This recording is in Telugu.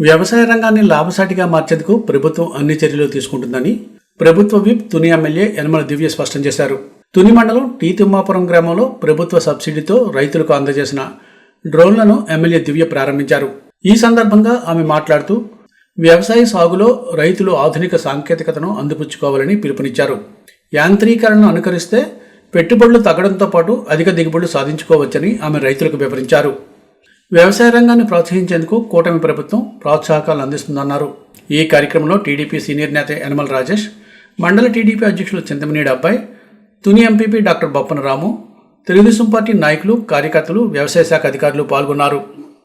వ్యవసాయ రంగాన్ని లాభసాటిగా మార్చేందుకు ప్రభుత్వం అన్ని చర్యలు తీసుకుంటుందని ప్రభుత్వ విప్ తుని ఎమ్మెల్యే యనమల దివ్య స్పష్టం చేశారు. తుని మండలం టీ తిమ్మాపురం గ్రామంలో ప్రభుత్వ సబ్సిడీతో రైతులకు అందజేసిన డ్రోన్లను ఎమ్మెల్యే దివ్య ప్రారంభించారు. ఈ సందర్భంగా ఆమె మాట్లాడుతూ వ్యవసాయ సాగులో రైతులు ఆధునిక సాంకేతికతను అందిపుచ్చుకోవాలని పిలుపునిచ్చారు. యాంత్రీకరణను అనుకరిస్తే పెట్టుబడులు తగ్గడంతో పాటు అధిక దిగుబడులు సాధించుకోవచ్చని ఆమె రైతులకు వివరించారు. వ్యవసాయ రంగాన్ని ప్రోత్సహించేందుకు కూటమి ప్రభుత్వం ప్రోత్సాహకాలు అందిస్తుందన్నారు. ఈ కార్యక్రమంలో టీడీపీ సీనియర్ నేత యనమల రాజేష్ మండల టీడీపీ అధ్యక్షులు చింతమనేడి అబ్బాయి Tuni MPP doctor Boppana Ramu Telugu Desam party నాయకులు కార్యకర్తలు వ్యవసాయ శాఖ అధికారులు పాల్గొన్నారు.